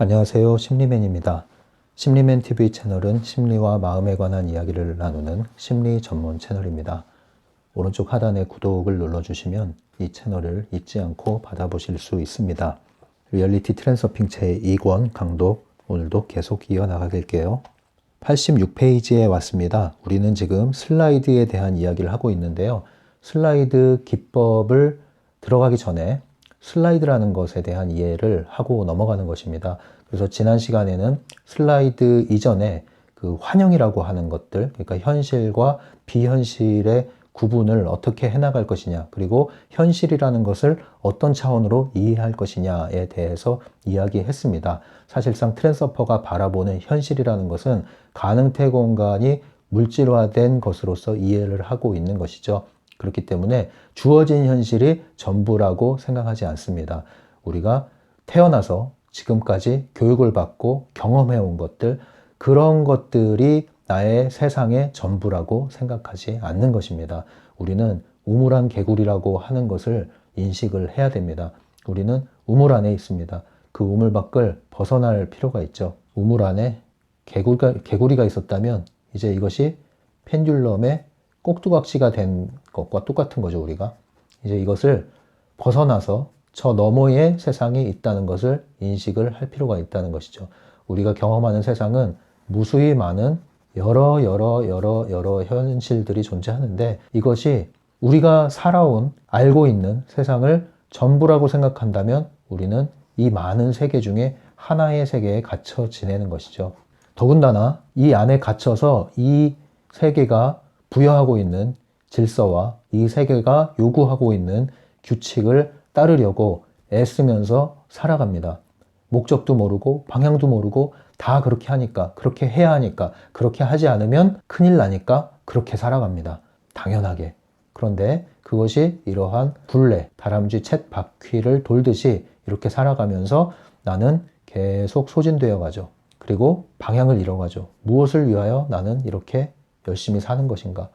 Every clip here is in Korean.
안녕하세요. 심리맨입니다. 심리맨 TV 채널은 심리와 마음에 관한 이야기를 나누는 심리 전문 채널입니다. 오른쪽 하단에 구독을 눌러주시면 이 채널을 잊지 않고 받아보실 수 있습니다. 리얼리티 트랜서핑 제2권 강독 오늘도 계속 이어나가길게요. 86페이지에 왔습니다. 우리는 지금 슬라이드에 대한 이야기를 하고 있는데요. 슬라이드 기법을 들어가기 전에 슬라이드라는 것에 대한 이해를 하고 넘어가는 것입니다. 그래서 지난 시간에는 슬라이드 이전에 그 환영이라고 하는 것들, 그러니까 현실과 비현실의 구분을 어떻게 해나갈 것이냐, 그리고 현실이라는 것을 어떤 차원으로 이해할 것이냐에 대해서 이야기했습니다. 사실상 트랜서퍼가 바라보는 현실이라는 것은 가능태 공간이 물질화된 것으로서 이해를 하고 있는 것이죠. 그렇기 때문에 주어진 현실이 전부라고 생각하지 않습니다. 우리가 태어나서 지금까지 교육을 받고 경험해 온 것들, 그런 것들이 나의 세상의 전부라고 생각하지 않는 것입니다. 우리는 우물 안 개구리라고 하는 것을 인식을 해야 됩니다. 우리는 우물 안에 있습니다. 그 우물 밖을 벗어날 필요가 있죠. 우물 안에 개구리가, 개구리가 있었다면 이제 이것이 펜듈럼의 꼭두각시가 된 것과 똑같은 거죠, 우리가. 이제 이것을 벗어나서 저 너머의 세상이 있다는 것을 인식을 할 필요가 있다는 것이죠. 우리가 경험하는 세상은 무수히 많은 여러, 여러, 여러, 여러 현실들이 존재하는데 이것이 우리가 살아온, 알고 있는 세상을 전부라고 생각한다면 우리는 이 많은 세계 중에 하나의 세계에 갇혀 지내는 것이죠. 더군다나 이 안에 갇혀서 이 세계가 부여하고 있는 질서와 이 세계가 요구하고 있는 규칙을 따르려고 애쓰면서 살아갑니다. 목적도 모르고 방향도 모르고 다 그렇게 하니까 그렇게 해야 하니까 그렇게 하지 않으면 큰일 나니까 그렇게 살아갑니다. 당연하게. 그런데 그것이 이러한 굴레, 다람쥐 챗 바퀴를 돌듯이 이렇게 살아가면서 나는 계속 소진되어 가죠. 그리고 방향을 잃어가죠. 무엇을 위하여 나는 이렇게 열심히 사는 것인가?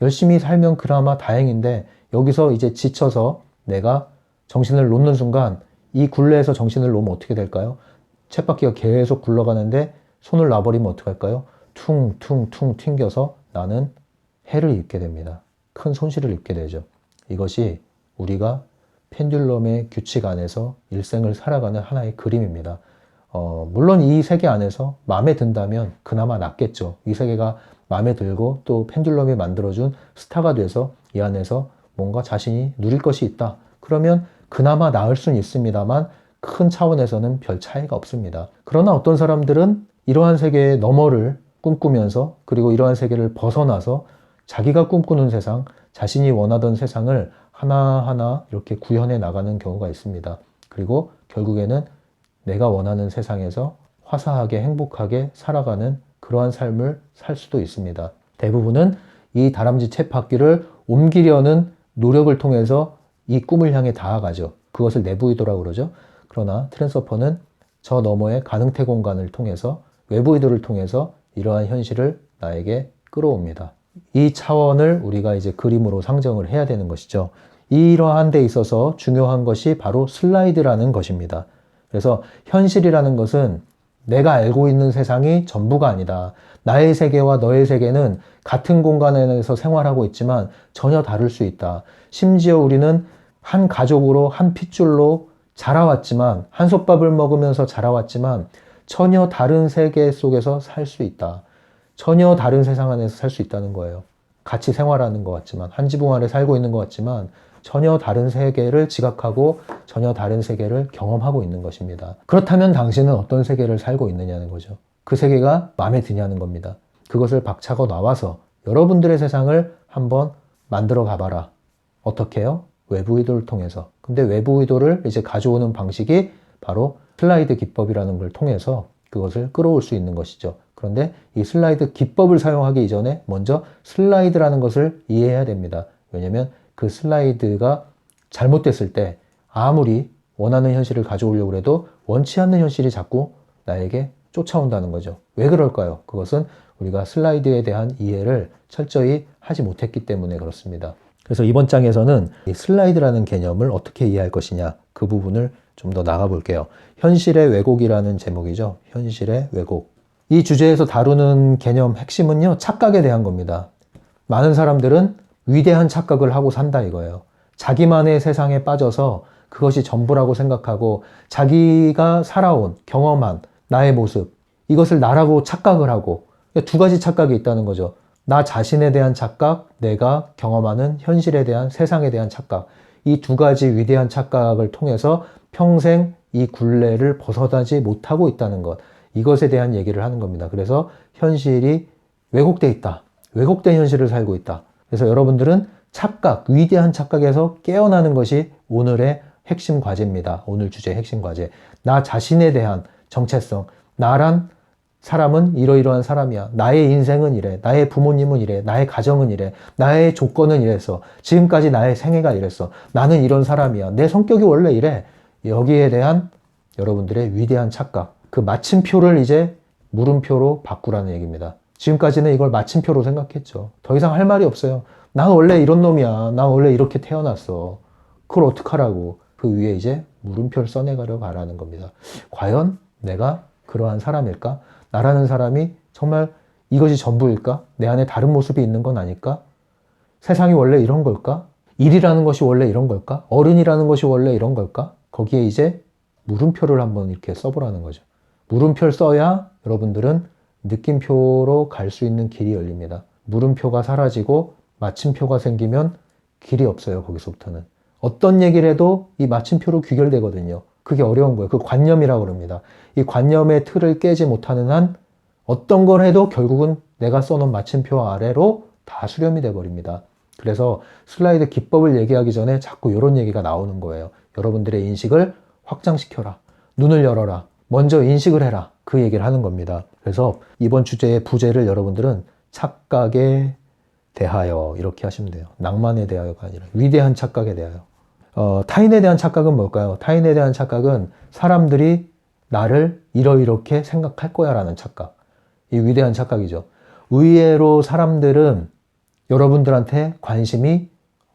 열심히 살면 그나마 다행인데 여기서 이제 지쳐서 내가 정신을 놓는 순간 이 굴레에서 정신을 놓으면 어떻게 될까요? 쳇바퀴가 계속 굴러가는데 손을 놔버리면 어떡할까요? 퉁퉁퉁 튕겨서 나는 해를 입게 됩니다. 큰 손실을 입게 되죠. 이것이 우리가 펜듈럼의 규칙 안에서 일생을 살아가는 하나의 그림입니다. 어, 물론 이 세계 안에서 마음에 든다면 그나마 낫겠죠. 이 세계가 마음에 들고 또 펜듈럼이 만들어준 스타가 돼서 이 안에서 뭔가 자신이 누릴 것이 있다. 그러면 그나마 나을 수는 있습니다만 큰 차원에서는 별 차이가 없습니다. 그러나 어떤 사람들은 이러한 세계의 너머를 꿈꾸면서 그리고 이러한 세계를 벗어나서 자기가 꿈꾸는 세상, 자신이 원하던 세상을 하나하나 이렇게 구현해 나가는 경우가 있습니다. 그리고 결국에는 내가 원하는 세상에서 화사하게 행복하게 살아가는 그러한 삶을 살 수도 있습니다. 대부분은 이 다람쥐 쳇바퀴를 옮기려는 노력을 통해서 이 꿈을 향해 다가가죠. 그것을 내부 의도라고 그러죠. 그러나 트랜서퍼는 저 너머의 가능태 공간을 통해서 외부 의도를 통해서 이러한 현실을 나에게 끌어옵니다. 이 차원을 우리가 이제 그림으로 상정을 해야 되는 것이죠. 이러한 데 있어서 중요한 것이 바로 슬라이드라는 것입니다. 그래서 현실이라는 것은 내가 알고 있는 세상이 전부가 아니다. 나의 세계와 너의 세계는 같은 공간에서 생활하고 있지만 전혀 다를 수 있다. 심지어 우리는 한 가족으로 한 핏줄로 자라왔지만 한 솥밥을 먹으면서 자라왔지만 전혀 다른 세계 속에서 살 수 있다. 전혀 다른 세상 안에서 살 수 있다는 거예요. 같이 생활하는 것 같지만 한 지붕 아래 살고 있는 것 같지만 전혀 다른 세계를 지각하고 전혀 다른 세계를 경험하고 있는 것입니다. 그렇다면 당신은 어떤 세계를 살고 있느냐는 거죠. 그 세계가 마음에 드냐는 겁니다. 그것을 박차고 나와서 여러분들의 세상을 한번 만들어 가봐라. 어떻게 해요? 외부 의도를 통해서. 근데 외부 의도를 이제 가져오는 방식이 바로 슬라이드 기법이라는 걸 통해서 그것을 끌어올 수 있는 것이죠. 그런데 이 슬라이드 기법을 사용하기 이전에 먼저 슬라이드라는 것을 이해해야 됩니다. 왜냐면 그 슬라이드가 잘못됐을 때 아무리 원하는 현실을 가져오려고 해도 원치 않는 현실이 자꾸 나에게 쫓아온다는 거죠. 왜 그럴까요? 그것은 우리가 슬라이드에 대한 이해를 철저히 하지 못했기 때문에 그렇습니다. 그래서 이번 장에서는 이 슬라이드라는 개념을 어떻게 이해할 것이냐 그 부분을 좀 더 나가 볼게요. 현실의 왜곡이라는 제목이죠. 현실의 왜곡. 이 주제에서 다루는 개념 핵심은요, 착각에 대한 겁니다. 많은 사람들은 위대한 착각을 하고 산다 이거예요. 자기만의 세상에 빠져서 그것이 전부라고 생각하고 자기가 살아온 경험한 나의 모습 이것을 나라고 착각을 하고 두 가지 착각이 있다는 거죠. 나 자신에 대한 착각, 내가 경험하는 현실에 대한 세상에 대한 착각. 이 두 가지 위대한 착각을 통해서 평생 이 굴레를 벗어나지 못하고 있다는 것. 이것에 대한 얘기를 하는 겁니다. 그래서 현실이 왜곡돼 있다. 왜곡된 현실을 살고 있다. 그래서 여러분들은 착각, 위대한 착각에서 깨어나는 것이 오늘의 핵심 과제입니다. 오늘 주제 핵심 과제. 나 자신에 대한 정체성. 나란 사람은 이러이러한 사람이야. 나의 인생은 이래. 나의 부모님은 이래. 나의 가정은 이래. 나의 조건은 이랬어. 지금까지 나의 생애가 이랬어. 나는 이런 사람이야. 내 성격이 원래 이래. 여기에 대한 여러분들의 위대한 착각. 그 마침표를 이제 물음표로 바꾸라는 얘기입니다. 지금까지는 이걸 마침표로 생각했죠. 더 이상 할 말이 없어요. 난 원래 이런 놈이야. 난 원래 이렇게 태어났어. 그걸 어떡하라고. 그 위에 이제 물음표를 써내가려 가라는 겁니다. 과연 내가 그러한 사람일까? 나라는 사람이 정말 이것이 전부일까? 내 안에 다른 모습이 있는 건 아닐까? 세상이 원래 이런 걸까? 일이라는 것이 원래 이런 걸까? 어른이라는 것이 원래 이런 걸까? 거기에 이제 물음표를 한번 이렇게 써보라는 거죠. 물음표를 써야 여러분들은 느낌표로 갈 수 있는 길이 열립니다. 물음표가 사라지고 마침표가 생기면 길이 없어요. 거기서부터는. 어떤 얘기를 해도 이 마침표로 귀결되거든요. 그게 어려운 거예요. 그 관념이라고 그럽니다. 이 관념의 틀을 깨지 못하는 한 어떤 걸 해도 결국은 내가 써놓은 마침표 아래로 다 수렴이 돼버립니다. 그래서 슬라이드 기법을 얘기하기 전에 자꾸 이런 얘기가 나오는 거예요. 여러분들의 인식을 확장시켜라. 눈을 열어라. 먼저 인식을 해라. 그 얘기를 하는 겁니다. 그래서 이번 주제의 부제를 여러분들은 착각에 대하여 이렇게 하시면 돼요. 낭만에 대하여가 아니라 위대한 착각에 대하여. 어, 타인에 대한 착각은 뭘까요? 타인에 대한 착각은 사람들이 나를 이러이렇게 생각할 거야 라는 착각. 이 위대한 착각이죠. 의외로 사람들은 여러분들한테 관심이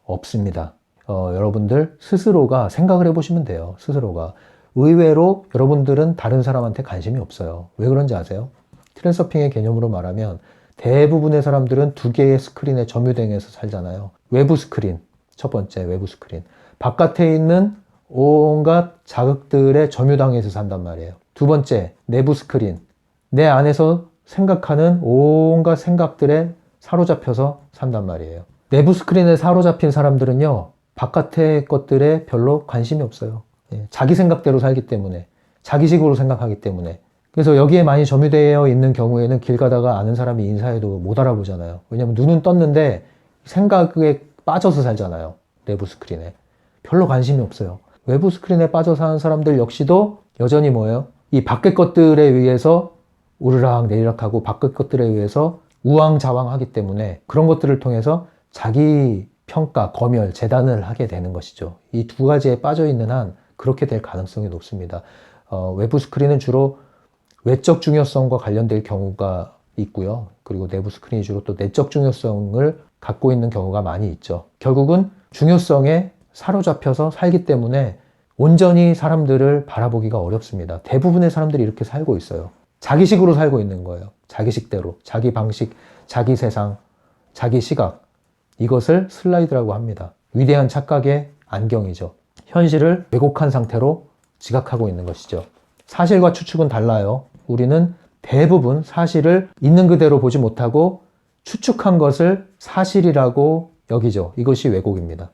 없습니다. 어, 여러분들 스스로가 생각을 해보시면 돼요. 스스로가. 의외로 여러분들은 다른 사람한테 관심이 없어요. 왜 그런지 아세요? 트랜서핑의 개념으로 말하면 대부분의 사람들은 두 개의 스크린에 점유당해서 살잖아요. 외부 스크린, 첫 번째 외부 스크린. 바깥에 있는 온갖 자극들에 점유당해서 산단 말이에요. 두 번째, 내부 스크린. 내 안에서 생각하는 온갖 생각들에 사로잡혀서 산단 말이에요. 내부 스크린에 사로잡힌 사람들은요, 바깥의 것들에 별로 관심이 없어요. 예, 자기 생각대로 살기 때문에, 자기식으로 생각하기 때문에. 그래서 여기에 많이 점유되어 있는 경우에는 길 가다가 아는 사람이 인사해도 못 알아보잖아요. 왜냐면 눈은 떴는데 생각에 빠져서 살잖아요. 내부 스크린에. 별로 관심이 없어요. 외부 스크린에 빠져 사는 사람들 역시도 여전히 뭐예요? 이 밖의 것들에 의해서 우르락 내리락하고 밖의 것들에 의해서 우왕좌왕하기 때문에 그런 것들을 통해서 자기 평가, 검열, 재단을 하게 되는 것이죠. 이 두 가지에 빠져 있는 한 그렇게 될 가능성이 높습니다. 어, 외부 스크린은 주로 외적 중요성과 관련될 경우가 있고요. 그리고 내부 스크린이 주로 또 내적 중요성을 갖고 있는 경우가 많이 있죠. 결국은 중요성에 사로잡혀서 살기 때문에 온전히 사람들을 바라보기가 어렵습니다. 대부분의 사람들이 이렇게 살고 있어요. 자기식으로 살고 있는 거예요. 자기식대로. 자기 방식, 자기 세상, 자기 시각. 이것을 슬라이드라고 합니다. 위대한 착각의 안경이죠. 현실을 왜곡한 상태로 지각하고 있는 것이죠. 사실과 추측은 달라요. 우리는 대부분 사실을 있는 그대로 보지 못하고 추측한 것을 사실이라고 여기죠. 이것이 왜곡입니다.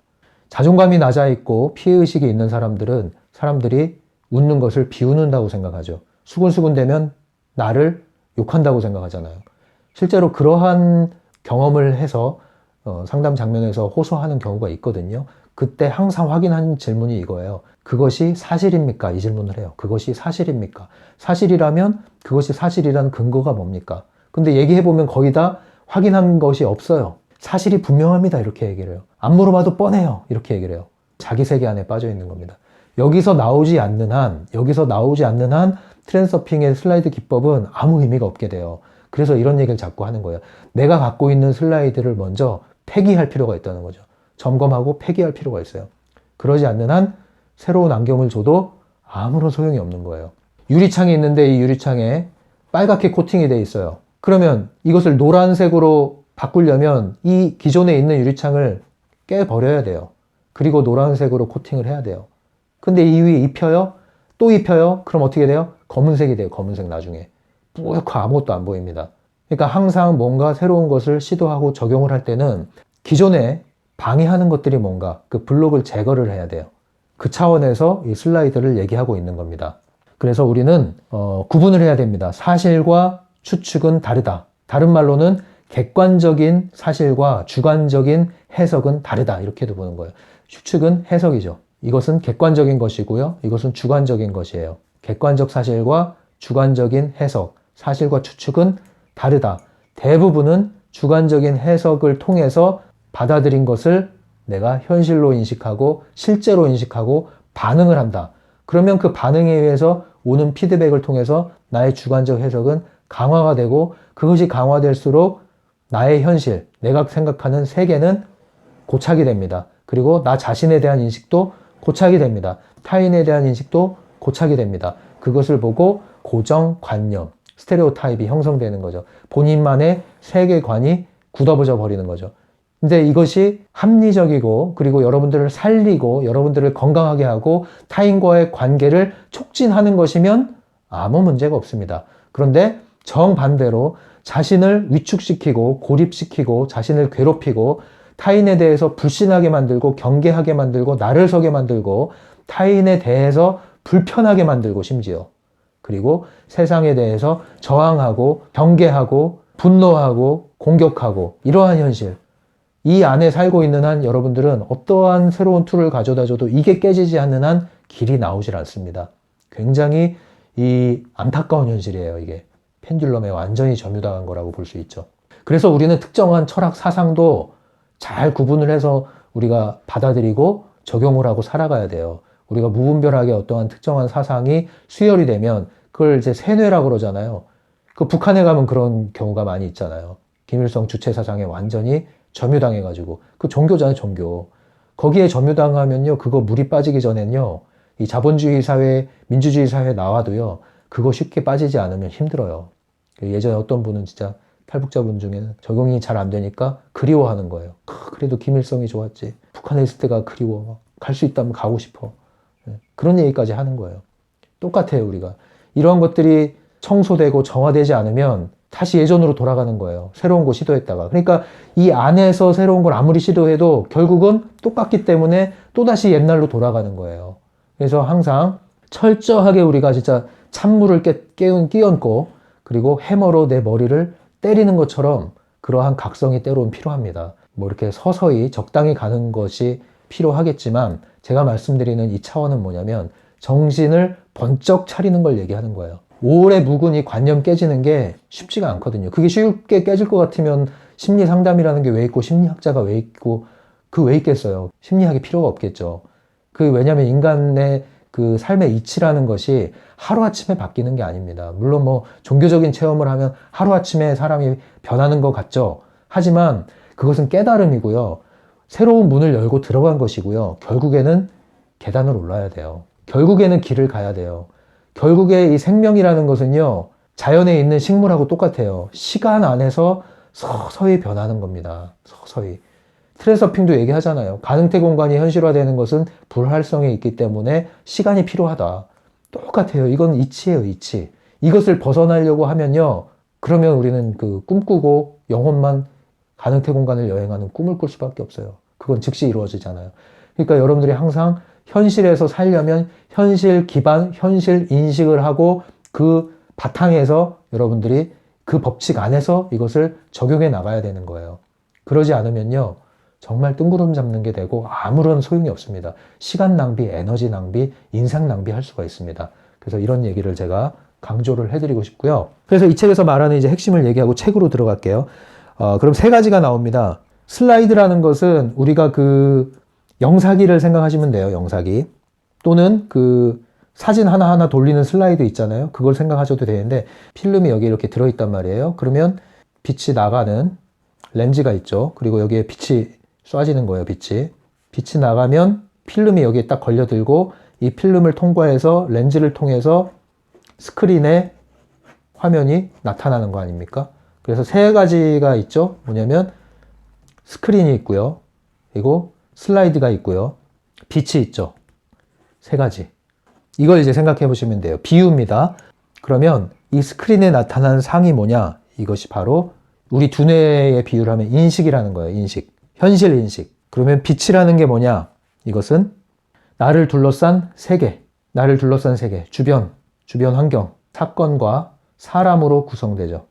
자존감이 낮아 있고 피해의식이 있는 사람들은 사람들이 웃는 것을 비웃는다고 생각하죠. 수근수근 되면 나를 욕한다고 생각하잖아요. 실제로 그러한 경험을 해서 어, 상담 장면에서 호소하는 경우가 있거든요. 그때 항상 확인하는 질문이 이거예요. 그것이 사실입니까? 이 질문을 해요. 그것이 사실입니까? 사실이라면 그것이 사실이라는 근거가 뭡니까? 근데 얘기해보면 거의 다 확인한 것이 없어요. 사실이 분명합니다. 이렇게 얘기를 해요. 안 물어봐도 뻔해요. 이렇게 얘기를 해요. 자기 세계 안에 빠져 있는 겁니다. 여기서 나오지 않는 한, 여기서 나오지 않는 한 트랜서핑의 슬라이드 기법은 아무 의미가 없게 돼요. 그래서 이런 얘기를 자꾸 하는 거예요. 내가 갖고 있는 슬라이드를 먼저 폐기할 필요가 있다는 거죠. 점검하고 폐기할 필요가 있어요. 그러지 않는 한 새로운 안경을 줘도 아무런 소용이 없는 거예요. 유리창이 있는데 이 유리창에 빨갛게 코팅이 돼 있어요. 그러면 이것을 노란색으로 바꾸려면 이 기존에 있는 유리창을 깨버려야 돼요. 그리고 노란색으로 코팅을 해야 돼요. 근데 이 위에 입혀요? 또 입혀요? 그럼 어떻게 돼요? 검은색이 돼요. 검은색 나중에. 뿌옇고 아무것도 안 보입니다. 그러니까 항상 뭔가 새로운 것을 시도하고 적용을 할 때는 기존에 방해하는 것들이 뭔가 그 블록을 제거를 해야 돼요. 그 차원에서 이 슬라이드를 얘기하고 있는 겁니다. 그래서 우리는 어, 구분을 해야 됩니다. 사실과 추측은 다르다. 다른 말로는 객관적인 사실과 주관적인 해석은 다르다. 이렇게도 보는 거예요. 추측은 해석이죠. 이것은 객관적인 것이고요. 이것은 주관적인 것이에요. 객관적 사실과 주관적인 해석, 사실과 추측은 다르다. 대부분은 주관적인 해석을 통해서 받아들인 것을 내가 현실로 인식하고 실제로 인식하고 반응을 한다. 그러면 그 반응에 의해서 오는 피드백을 통해서 나의 주관적 해석은 강화가 되고 그것이 강화될수록 나의 현실, 내가 생각하는 세계는 고착이 됩니다. 그리고 나 자신에 대한 인식도 고착이 됩니다. 타인에 대한 인식도 고착이 됩니다. 그것을 보고 고정관념, 스테레오타입이 형성되는 거죠. 본인만의 세계관이 굳어져 버리는 거죠. 근데 이것이 합리적이고 그리고 여러분들을 살리고 여러분들을 건강하게 하고 타인과의 관계를 촉진하는 것이면 아무 문제가 없습니다. 그런데 정반대로 자신을 위축시키고 고립시키고 자신을 괴롭히고 타인에 대해서 불신하게 만들고 경계하게 만들고 나를 서게 만들고 타인에 대해서 불편하게 만들고 심지어 그리고 세상에 대해서 저항하고 경계하고 분노하고 공격하고 이러한 현실 이 안에 살고 있는 한 여러분들은 어떠한 새로운 툴을 가져다 줘도 이게 깨지지 않는 한 길이 나오질 않습니다. 굉장히 이 안타까운 현실이에요, 이게. 펜듈럼에 완전히 점유당한 거라고 볼 수 있죠. 그래서 우리는 특정한 철학 사상도 잘 구분을 해서 우리가 받아들이고 적용을 하고 살아가야 돼요. 우리가 무분별하게 어떠한 특정한 사상이 수혈이 되면 그걸 이제 세뇌라고 그러잖아요. 그 북한에 가면 그런 경우가 많이 있잖아요. 김일성 주체 사상에 완전히 점유당해가지고 그 종교잖아요, 종교. 거기에 점유당하면요, 그거 물이 빠지기 전엔요, 이 자본주의 사회, 민주주의 사회 나와도요, 그거 쉽게 빠지지 않으면 힘들어요. 예전에 어떤 분은 진짜 탈북자분 중에는 적용이 잘 안 되니까 그리워하는 거예요. 크, 그래도 김일성이 좋았지. 북한에 있을 때가 그리워. 갈 수 있다면 가고 싶어. 예, 그런 얘기까지 하는 거예요. 똑같아요, 우리가. 이러한 것들이 청소되고 정화되지 않으면 다시 예전으로 돌아가는 거예요. 새로운 거 시도했다가. 그러니까 이 안에서 새로운 걸 아무리 시도해도 결국은 똑같기 때문에 또다시 옛날로 돌아가는 거예요. 그래서 항상 철저하게 우리가 진짜 찬물을 깨, 깨운, 끼얹고 그리고 해머로 내 머리를 때리는 것처럼 그러한 각성이 때로는 필요합니다. 뭐 이렇게 서서히 적당히 가는 것이 필요하겠지만 제가 말씀드리는 이 차원은 뭐냐면 정신을 번쩍 차리는 걸 얘기하는 거예요. 오래 묵은 이 관념 깨지는 게 쉽지가 않거든요. 그게 쉽게 깨질 것 같으면 심리 상담이라는 게 왜 있고 심리학자가 왜 있고 그 왜 있겠어요. 심리학이 필요가 없겠죠. 그 왜냐하면 인간의 그 삶의 이치라는 것이 하루아침에 바뀌는 게 아닙니다. 물론 뭐 종교적인 체험을 하면 하루아침에 사람이 변하는 것 같죠. 하지만 그것은 깨달음이고요. 새로운 문을 열고 들어간 것이고요. 결국에는 계단을 올라야 돼요. 결국에는 길을 가야 돼요. 결국에 이 생명이라는 것은요, 자연에 있는 식물하고 똑같아요. 시간 안에서 서서히 변하는 겁니다. 서서히. 트랜서핑도 얘기하잖아요. 가능태 공간이 현실화되는 것은 불활성에 있기 때문에 시간이 필요하다. 똑같아요. 이건 이치예요, 이치. 이것을 벗어나려고 하면요. 그러면 우리는 그 꿈꾸고 영혼만 가능태 공간을 여행하는 꿈을 꿀 수밖에 없어요. 그건 즉시 이루어지잖아요. 그러니까 여러분들이 항상 현실에서 살려면 현실 기반, 현실 인식을 하고 그 바탕에서 여러분들이 그 법칙 안에서 이것을 적용해 나가야 되는 거예요. 그러지 않으면요. 정말 뜬구름 잡는 게 되고 아무런 소용이 없습니다. 시간 낭비, 에너지 낭비, 인상 낭비 할 수가 있습니다. 그래서 이런 얘기를 제가 강조를 해드리고 싶고요. 그래서 이 책에서 말하는 이제 핵심을 얘기하고 책으로 들어갈게요. 어, 그럼 세 가지가 나옵니다. 슬라이드라는 것은 우리가 그 영사기를 생각하시면 돼요. 영사기. 또는 그 사진 하나하나 돌리는 슬라이드 있잖아요. 그걸 생각하셔도 되는데 필름이 여기 이렇게 들어있단 말이에요. 그러면 빛이 나가는 렌즈가 있죠. 그리고 여기에 빛이 쏴지는 거예요. 빛이. 빛이 나가면 필름이 여기에 딱 걸려들고 이 필름을 통과해서 렌즈를 통해서 스크린에 화면이 나타나는 거 아닙니까? 그래서 세 가지가 있죠. 뭐냐면 스크린이 있고요. 그리고 슬라이드가 있고요. 빛이 있죠. 세 가지. 이걸 이제 생각해 보시면 돼요. 비유입니다. 그러면 이 스크린에 나타나는 상이 뭐냐? 이것이 바로 우리 두뇌의 비유를 하면 인식이라는 거예요. 인식. 현실 인식. 그러면 빛이라는 게 뭐냐? 이것은 나를 둘러싼 세계. 나를 둘러싼 세계. 주변. 주변 환경. 사건과 사람으로 구성되죠.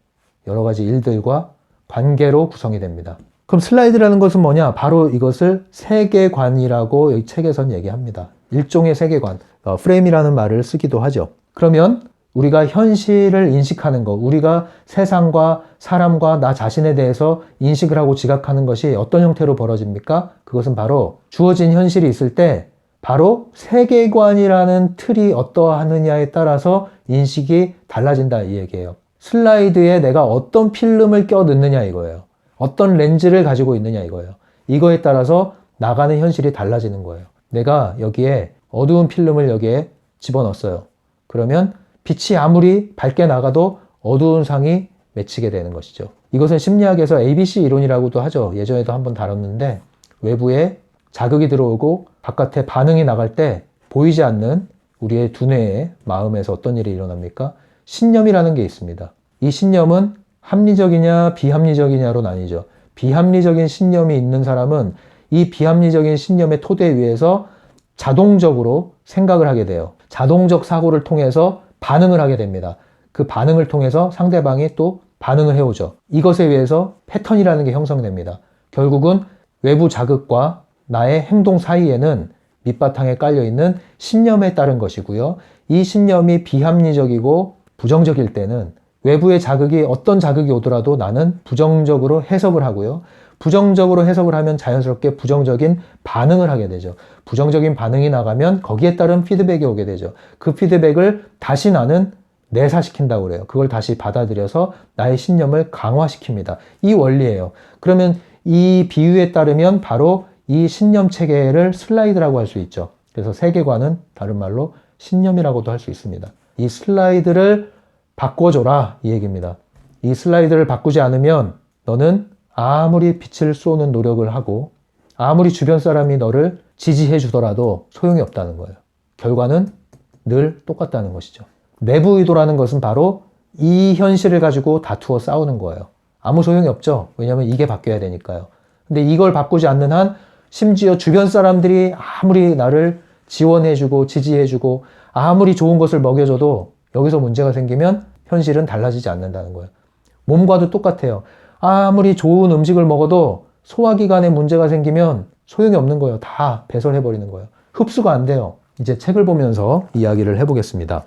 여러 가지 일들과 관계로 구성이 됩니다. 그럼 슬라이드라는 것은 뭐냐? 바로 이것을 세계관이라고 이 책에선 얘기합니다. 일종의 세계관, 어, 프레임이라는 말을 쓰기도 하죠. 그러면 우리가 현실을 인식하는 것, 우리가 세상과 사람과 나 자신에 대해서 인식을 하고 지각하는 것이 어떤 형태로 벌어집니까? 그것은 바로 주어진 현실이 있을 때 바로 세계관이라는 틀이 어떠하느냐에 따라서 인식이 달라진다 이 얘기예요. 슬라이드에 내가 어떤 필름을 껴 넣느냐 이거예요. 어떤 렌즈를 가지고 있느냐 이거예요. 이거에 따라서 나가는 현실이 달라지는 거예요. 내가 여기에 어두운 필름을 여기에 집어넣었어요. 그러면 빛이 아무리 밝게 나가도 어두운 상이 맺히게 되는 것이죠. 이것은 심리학에서 ABC 이론이라고도 하죠. 예전에도 한번 다뤘는데 외부에 자극이 들어오고 바깥에 반응이 나갈 때 보이지 않는 우리의 두뇌의 마음에서 어떤 일이 일어납니까? 신념이라는 게 있습니다. 이 신념은 합리적이냐 비합리적이냐로 나뉘죠. 비합리적인 신념이 있는 사람은 이 비합리적인 신념의 토대 위에서 자동적으로 생각을 하게 돼요. 자동적 사고를 통해서 반응을 하게 됩니다. 그 반응을 통해서 상대방이 또 반응을 해오죠. 이것에 의해서 패턴이라는 게 형성됩니다. 결국은 외부 자극과 나의 행동 사이에는 밑바탕에 깔려 있는 신념에 따른 것이고요. 이 신념이 비합리적이고 부정적일 때는 외부의 자극이 어떤 자극이 오더라도 나는 부정적으로 해석을 하고요. 부정적으로 해석을 하면 자연스럽게 부정적인 반응을 하게 되죠. 부정적인 반응이 나가면 거기에 따른 피드백이 오게 되죠. 그 피드백을 다시 나는 내사시킨다고 그래요. 그걸 다시 받아들여서 나의 신념을 강화시킵니다. 이 원리예요. 그러면 이 비유에 따르면 바로 이 신념 체계를 슬라이드라고 할 수 있죠. 그래서 세계관은 다른 말로 신념이라고도 할 수 있습니다. 이 슬라이드를 바꿔줘라 이 얘기입니다. 이 슬라이드를 바꾸지 않으면 너는 아무리 빛을 쏘는 노력을 하고 아무리 주변 사람이 너를 지지해 주더라도 소용이 없다는 거예요. 결과는 늘 똑같다는 것이죠. 내부 의도라는 것은 바로 이 현실을 가지고 다투어 싸우는 거예요. 아무 소용이 없죠. 왜냐하면 이게 바뀌어야 되니까요. 근데 이걸 바꾸지 않는 한 심지어 주변 사람들이 아무리 나를 지원해주고 지지해주고 아무리 좋은 것을 먹여줘도 여기서 문제가 생기면 현실은 달라지지 않는다는 거예요. 몸과도 똑같아요. 아무리 좋은 음식을 먹어도 소화기관에 문제가 생기면 소용이 없는 거예요. 다 배설해버리는 거예요. 흡수가 안 돼요. 이제 책을 보면서 이야기를 해보겠습니다.